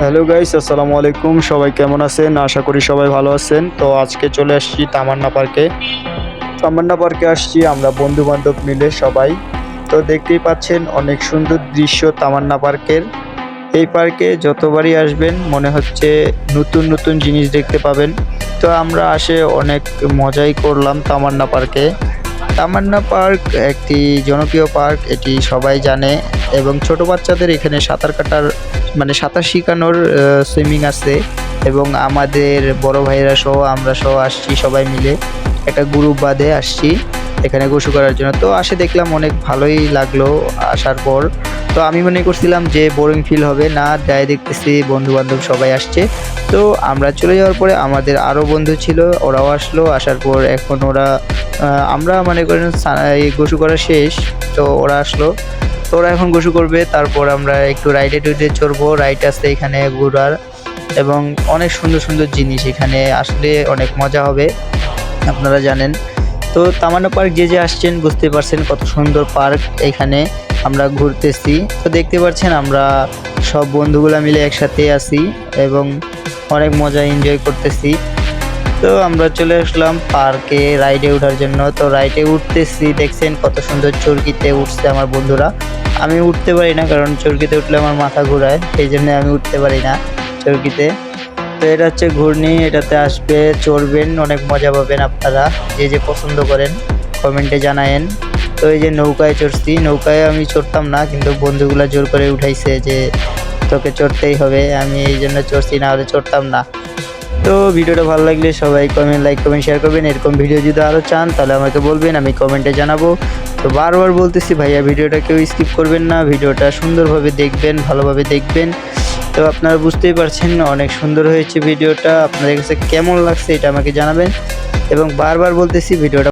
Hello guys আসসালামু আলাইকুম। সবাই কেমন আছেন? আশা করি সবাই ভালো আছেন। তো আজকে চলে আসছি তামান্না পার্কে। তামান্না পার্কে আসছি আমরা বন্ধু বান্ধব মিলে সবাই। তো দেখতেই পাচ্ছেন অনেক সুন্দর দৃশ্য তামান্না পার্কের। এই পার্কে যতবারই আসবেন, মনে হচ্ছে নতুন নতুন জিনিস দেখতে পাবেন। তো আমরা আসে অনেক মজাই করলাম তামান্না পার্কে। তামান্না পার্ক, একটি জনপ্রিয় পার্ক, এটি সবাই জানে। এবং ছোট বাচ্চাদের এখানে সাঁতার কাটার মানে সাঁতার শেখানোর সুইমিং আছে। এবং আমাদের বড় ভাইরা সহ, আমরা সহ আসছি সবাই মিলে। একটা গ্রুপ বাদে আসছি। এখানে গোসু করার জন্য। তো আসে দেখলাম অনেক ভালোই লাগল আসার পর। তো আমি মনে করছিলাম যে বোরিং ফিল হবে না, যাই দেখতেছি বন্ধু বান্ধব সবাই আসছে। তো আমরা চলে যাওয়ার পরে আমাদের আরও বন্ধু ছিল, ওরাও আসলো। আসার পর এখন ওরা আমরা মনে করেন গোসু করা শেষ, তো ওরা আসলো। তো ওরা এখন গোসু করবে, তারপর আমরা একটু রাইডে টুইডে চড়বো। রাইড আছে এখানে ঘোরার এবং অনেক সুন্দর সুন্দর জিনিস এখানে আসলে অনেক মজা হবে, আপনারা জানেন। তো তামান্না পার্ক যে যে আসছেন বুঝতে পারছেন কত সুন্দর পার্ক এখানে আমরা ঘুরতেছি। তো দেখতে পাচ্ছেন আমরা সব বন্ধুগুলা মিলে একসাথে আছি এবং অনেক মজা এনজয় করতেছি। তো আমরা চলে আসলাম পার্কে রাইডে ওঠার জন্য। তো রাইডে উঠতেছি, দেখছেন কত সুন্দর চরকিতে উঠছে আমার বন্ধুরা। আমি উঠতে পারি না কারণ চরকিতে উঠলে আমার মাথা ঘোরায় সেই জন্য আমি উঠতে পারি না চরকিতে। এটা হচ্ছে ঘূর্ণি, এটাতে আসবে, চড়বেন, অনেক মজা পাবেন আপনারা। যে যে পছন্দ করেন, কমেন্টে জানায়েন। তো এই যে নৌকায় চড়ছি, নৌকায় আমি চড়তাম না, কিন্তু বন্ধুগুলা জোর করে উঠাইছে যে তোকে চড়তেই হবে, আমি এই জন্য চড়ছি, না হলে চড়তাম না। তো ভিডিওটা ভালো লাগলে সবাই কমেন্ট লাইক কমেন্ট শেয়ার করবেন। এরকম ভিডিও যদি আরও চান, তাহলে আমাকে বলবেন, আমি কমেন্টে জানাব। তো বারবার বলতেছি, ভাইয়া, ভিডিওটা কেউ স্কিপ করবেন না, ভিডিওটা সুন্দরভাবে দেখবেন, ভালোভাবে দেখবেন। তো আপনারা বুঝতেই পারছেন অনেক সুন্দর হয়েছে ভিডিওটা। আপনাদের কাছে কেমন লাগছে এটা আমাকে জানাবেন। এবং বারবার বলতেছি, ভিডিওটা